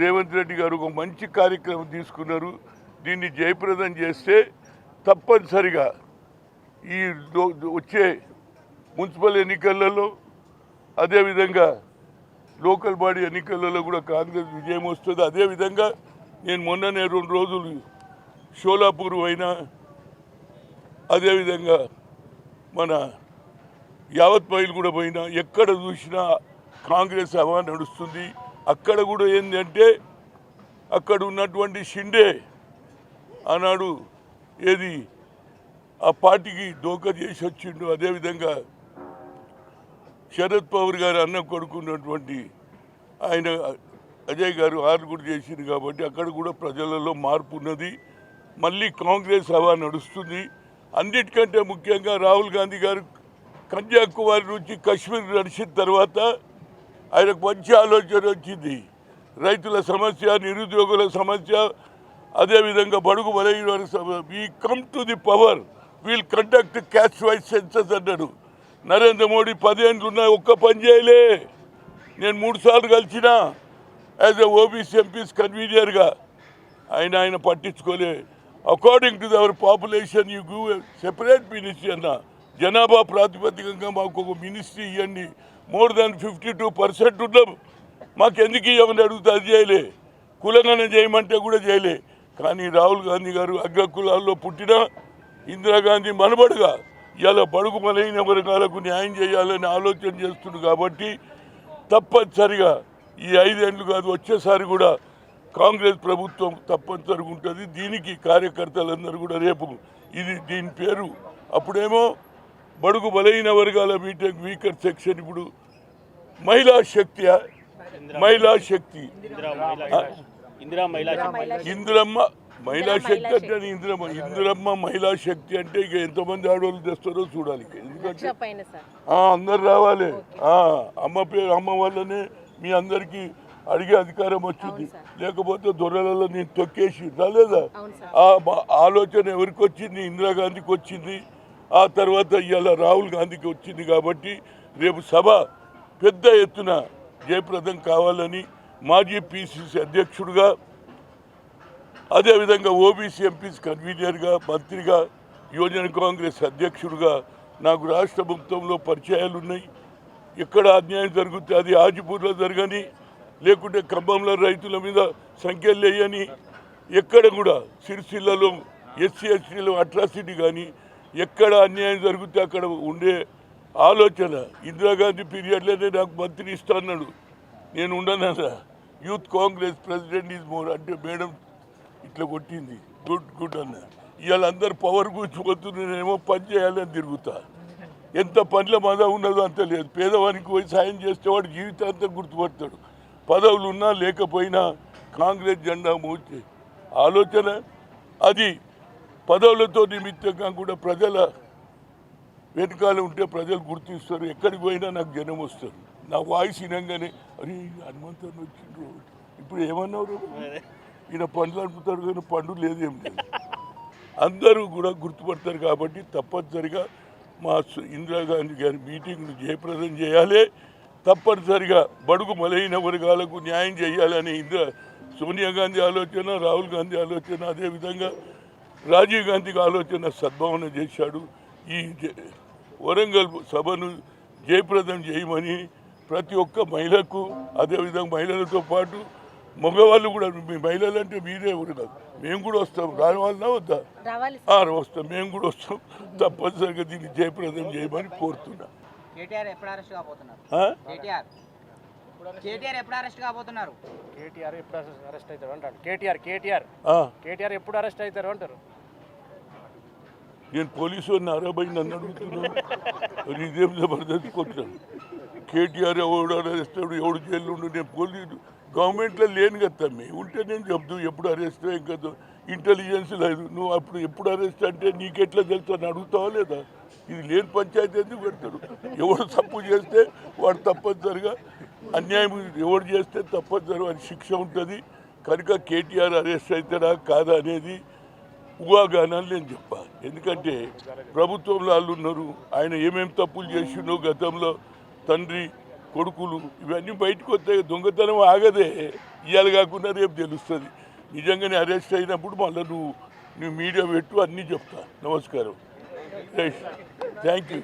రేవంత్ రెడ్డి గారు ఒక మంచి కార్యక్రమం తీసుకున్నారు. దీన్ని జయప్రదం చేస్తే తప్పనిసరిగా ఈ వచ్చే మున్సిపల్ ఎన్నికలలో అదేవిధంగా లోకల్ బాడీ ఎన్నికలలో కూడా కాంగ్రెస్ విజయం వస్తుంది. అదేవిధంగా నేను మొన్ననే రెండు రోజులు షోలాపూర్ అయినా అదేవిధంగా మన యావత్ పైలు కూడా పోయినా ఎక్కడ చూసినా కాంగ్రెస్ అవా నడుస్తుంది. అక్కడ కూడా ఏంటంటే అక్కడ ఉన్నటువంటి షిండే ఆనాడు ఏది? ఆ పార్టీకి దోక చేసి వచ్చిండు. అదేవిధంగా శరద్ పవర్ గారు అన్న కొడుకున్నటువంటి ఆయన అజయ్ గారు ఆరు కూడా చేసింది కాబట్టి అక్కడ కూడా ప్రజలలో మార్పు ఉన్నది. మళ్ళీ కాంగ్రెస్ హవా నడుస్తుంది. అన్నిటికంటే ముఖ్యంగా రాహుల్ గాంధీ గారు కన్యాకుమారి నుంచి కశ్మీర్ నడిచిన తర్వాత ఆయనకు మంచి ఆలోచన వచ్చింది. రైతుల సమస్య నిరుద్యోగుల సమస్య అదేవిధంగా బడుగు బలైన we come to the power we'll conduct caste wise census అన్నాడు. నరేంద్ర మోడీ పదేళ్ళు ఉన్నాయి ఒక్క పని చేయలే. నేను మూడు సార్లు కలిసిన యాజ్ ఎ ఓబీసీ ఎంపీస్ కన్వీనియర్గా ఆయన ఆయన పట్టించుకోలే. According to our population you give separate ministry అన్నా. జనాభా ప్రాతిపదికంగా మాకు ఒక మినిస్ట్రీ ఇవ్వండి. More than fifty two percent ఉన్నాం. మాకు ఎందుకు ఇవ్వమని అడిగితే? అది చేయలే. కులంగానే చేయమంటే కూడా చేయలే. కానీ రాహుల్ గాంధీ గారు అగ్ర కులాల్లో పుట్టిన ఇందిరాగాంధీ మనబడుగా. ఇలా బడుగు మలైన వర్గాలకు న్యాయం చేయాలని ఆలోచన చేస్తుంది కాబట్టి తప్పనిసరిగా ఈ ఐదేళ్ళు కాదు వచ్చేసారి కూడా కాంగ్రెస్ ప్రభుత్వం తప్పనిసరిగా ఉంటుంది. దీనికి కార్యకర్తలందరూ కూడా రేపు ఇది దీని పేరు. అప్పుడేమో బడుగు బలైన వర్గాల మీటింగ్ వీకర్ సెక్షన్ ఇప్పుడు మహిళా శక్తి మహిళా శక్తి. ఇందిరమ్మ మహిళా శక్తి అంటే ఇందిరమ్మ. ఇందిరమ్మ మహిళా శక్తి అంటే ఇక ఎంతమంది ఆడవాళ్ళు తెస్తారో చూడాలి ఎందుకంటే లక్ష పైన సార్. ఆ, అందరు రావాలి. ఆ, అమ్మ పేరు అమ్మ వల్లనే మీ అందరికి అడిగే అధికారం వచ్చింది. లేకపోతే దొరలలో నేను తొక్కేసి రాలేదా? ఆ ఆలోచన ఎవరికి వచ్చింది? ఇందిరాగాంధీకి వచ్చింది. ఆ తర్వాత ఇవాళ రాహుల్ గాంధీకి వచ్చింది కాబట్టి రేపు సభ పెద్ద ఎత్తున జయప్రదం కావాలని మాజీ పిసిసి అధ్యక్షుడిగా అదేవిధంగా ఓబీసీ ఎంపీస్ కన్వీనర్గా మంత్రిగా యువజన కాంగ్రెస్ అధ్యక్షుడిగా నాకు రాష్ట్ర ప్రభుత్వంలో పరిచయాలు ఉన్నాయి ఎక్కడ అన్యాయం జరుగుతే అది ఆజిపూర్లో జరగని లేకుంటే ఖమ్మంలో రైతుల మీద సంఖ్యలు వేయని ఎక్కడ కూడా సిరిసిల్లలో ఎస్సీ ఎస్టీలో అట్రాసిటీ కానీ ఎక్కడ అన్యాయం జరిగితే అక్కడ ఉండే ఆలోచన. ఇందిరాగాంధీ పీరియడ్లోనే నాకు మంత్రి ఇస్తాన్నాడు నేను ఉండనన్నా youth Congress president is more అంటే మేడం ఇట్లా కొట్టింది. గుడ్ గుడ్ అన్న. ఇవాళ అందరు పవర్ కూర్చుపోతున్నానేమో పని చేయాలని తిరుగుతా. ఎంత పనుల మద ఉన్నదో అంత లేదు. పేదవానికి పోయి సాయం చేస్తే వాడు జీవితాంతం గుర్తుపడతాడు. పదవులు ఉన్నా లేకపోయినా కాంగ్రెస్ జెండా మోచే ఆలోచన? అది పదవులతో నిమిత్తంగా కూడా ప్రజల వెనకాల ఉంటే ప్రజలు గుర్తిస్తారు. ఎక్కడికి పోయినా నాకు జనం వస్తారు. నా వాయిస్ వినంగానే అరే హనుమంతుని వచ్చిండ్రు. ఇప్పుడు ఏమన్నారు ఈయన పండ్లు అనుకుంటారు కానీ పండు లేదు ఏం లేదు. అందరూ కూడా గుర్తుపడతారు కాబట్టి తప్పనిసరిగా మా ఇందిరాగాంధీ గారి మీటింగ్ను జయప్రదం చేయాలి. తప్పనిసరిగా బడుగు బలైన వర్గాలకు న్యాయం చేయాలని ఇందిరా సోనియా గాంధీ ఆలోచన రాహుల్ గాంధీ ఆలోచన అదేవిధంగా రాజీవ్ గాంధీకి ఆలోచన సద్భావన చేశాడు. ఈ జ- వరంగల్ సభను జయప్రదం చేయమని ప్రతి ఒక్క మహిళకు అదేవిధంగా మహిళలతో పాటు మగవాళ్ళు కూడా మీ మహిళలు అంటే మీరే ఎవరు కాదు. మేము కూడా వస్తాం. రాని వాళ్ళనా వద్దా? రావాలి ఆ, వస్తాం. మేము కూడా వస్తాం. తప్పనిసరిగా దీన్ని జయప్రదం చేయమని కోరుతున్నా. కేటీఆర్ ఎప్పుడు అరెస్ట్ కాబోతున్నారు? కేటీఆర్ ఎప్పుడు అరెస్ట్ అవుతారు అంటాడు. కేటీఆర్ కేటీఆర్. ఆ, కేటీఆర్ ఎప్పుడు అరెస్ట్ అవుతారు అంటారు? నేను పోలీసు వాడిని అరవై నన్ను అడుగుతున్నాను ఇదేం జబర్దస్త్ కొట్టాను కేటీఆర్ ఎవడు అరెస్ట్ అయ్యాడు ఎవడు జైల్లో ఉండు? నేను పోలీసు గవర్నమెంట్లో లేను కదా తమ్మి. ఉంటే నేను చెప్తూ ఎప్పుడు అరెస్ట్ ఏం కదా. ఇంటెలిజెన్స్ లేదు. నువ్వు అప్పుడు ఎప్పుడు అరెస్ట్ అంటే నీకెట్లా తెలుసు అని అడుగుతావా లేదా? ఇది లేని పంచాయతీ ఎందుకు పెడతాడు ఎవడు తప్పు చేస్తే వాడు తప్పనిసరిగా అన్యాయం ఎవరు చేస్తే తప్పనిసరి అని శిక్ష ఉంటుంది. కనుక కేటీఆర్ అరెస్ట్ అవుతాడా కాదా అనేది ఊహాగానాలు నేను చెప్పాలి ఎందుకంటే ప్రభుత్వంలో వాళ్ళు ఉన్నారు ఆయన ఏమేమి తప్పులు చేసిండో గతంలో తండ్రి కొడుకులు ఇవన్నీ బయటకు వస్తాయి. దొంగతనం ఆగదే. ఇవాళ కాకుండా రేపు తెలుస్తుంది. నిజంగానే అరెస్ట్ అయినప్పుడు మళ్ళీ నువ్వు నువ్వు మీడియా పెట్టు అన్నీ చెప్తా. నమస్కారం. Thank you.